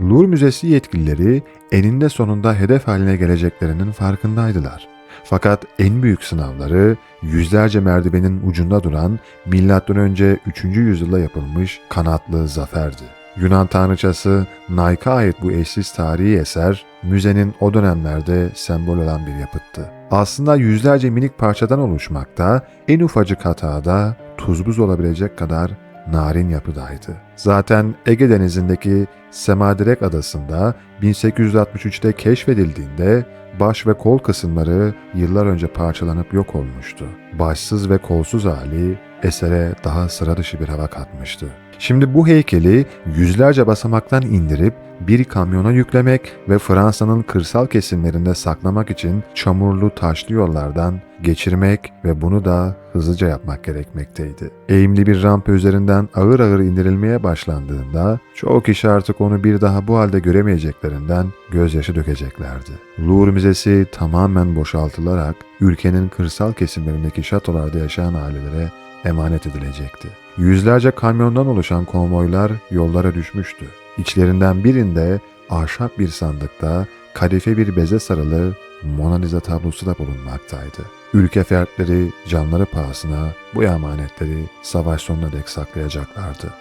Louvre Müzesi yetkilileri eninde sonunda hedef haline geleceklerinin farkındaydılar. Fakat en büyük sınavları yüzlerce merdivenin ucunda duran M.Ö. 3. yüzyılda yapılmış kanatlı zaferdi. Yunan tanrıçası Nike'a ait bu eşsiz tarihi eser müzenin o dönemlerde sembol olan bir yapıttı. Aslında yüzlerce minik parçadan oluşmakta, en ufacık hatada tuz buz olabilecek kadar narin yapıdaydı. Zaten Ege Denizi'ndeki Semadirek Adası'nda 1863'te keşfedildiğinde baş ve kol kısımları yıllar önce parçalanıp yok olmuştu. Başsız ve kolsuz hali esere daha sıra dışı bir hava katmıştı. Şimdi bu heykeli yüzlerce basamaktan indirip bir kamyona yüklemek ve Fransa'nın kırsal kesimlerinde saklamak için çamurlu taşlı yollardan geçirmek ve bunu da hızlıca yapmak gerekmekteydi. Eğimli bir rampa üzerinden ağır ağır indirilmeye başlandığında çoğu kişi artık onu bir daha bu halde göremeyeceklerinden gözyaşı dökeceklerdi. Louvre Müzesi tamamen boşaltılarak ülkenin kırsal kesimlerindeki şatolarda yaşayan ailelere emanet edilecekti. Yüzlerce kamyondan oluşan konvoylar yollara düşmüştü. İçlerinden birinde ahşap bir sandıkta kadife bir beze sarılı Mona Lisa tablosu da bulunmaktaydı. Ülke fertleri canları pahasına bu emanetleri savaş sonuna dek saklayacaklardı.